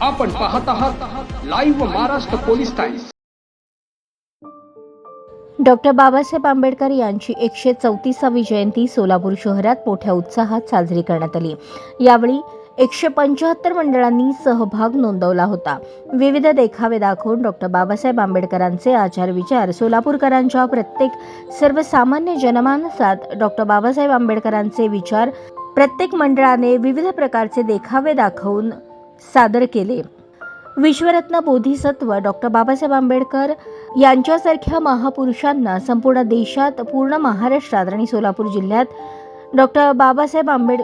आपण पाहत आहात live Maharashtra police times doctor Babasaheb Ambedkar यांची एकशे चौतीसावी जयंती सोलापूर शहरात मोठ्या उत्साहात साजरी करण्यात आली. यावेळी एकशे पंच्याहत्तर मंडळांनी सहभाग नोंदवला होता. विविध देखावे दाखवून डॉक्टर बाबासाहेब आंबेडकरांचे आचार विचार सोलापूरकरांच्या प्रत्येक सर्वसामान्य जनमानसात डॉक्टर बाबासाहेब आंबेडकरांचे विचार प्रत्येक मंडळाने विविध प्रकारचे देखावे दाखवून सादर केले. विश्वरत्न बोधिसत्व डॉक्टर बाबासाहेब आंबेडकर यांच्यासारख्या महापुरुषांना संपूर्ण देशात पूर्ण महाराष्ट्रात आणि सोलापूर जिल्ह्यात डॉक्टर बाबासाहेब आंबेड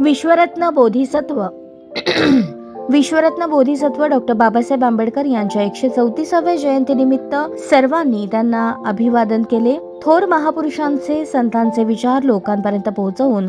विश्वरत्न बोधिसत्व विश्वरत्न बोधिसत्व डॉक्टर बाबासाहेब आंबेडकर यांच्या एकशे चौतीसाव्या जयंतीनिमित्त सर्वांनी त्यांना अभिवादन केले. थोर महापुरुषांचे संतांचे विचार लोकांपर्यंत पोहोचवून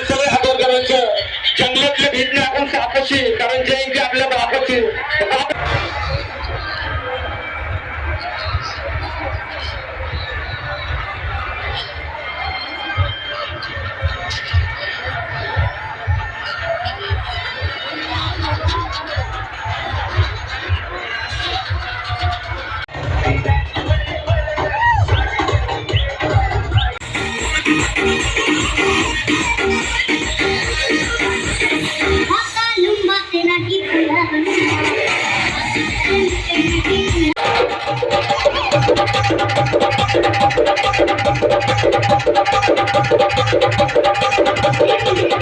Thank you.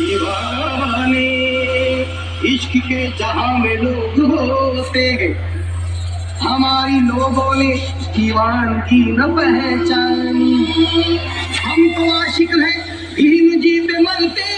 दीवाने इश्क के जहां में लोग होते हैं हमारी लोगों ने दीवानगी न पहचानी। हम तो आशिक हैं भीम जी पे मरते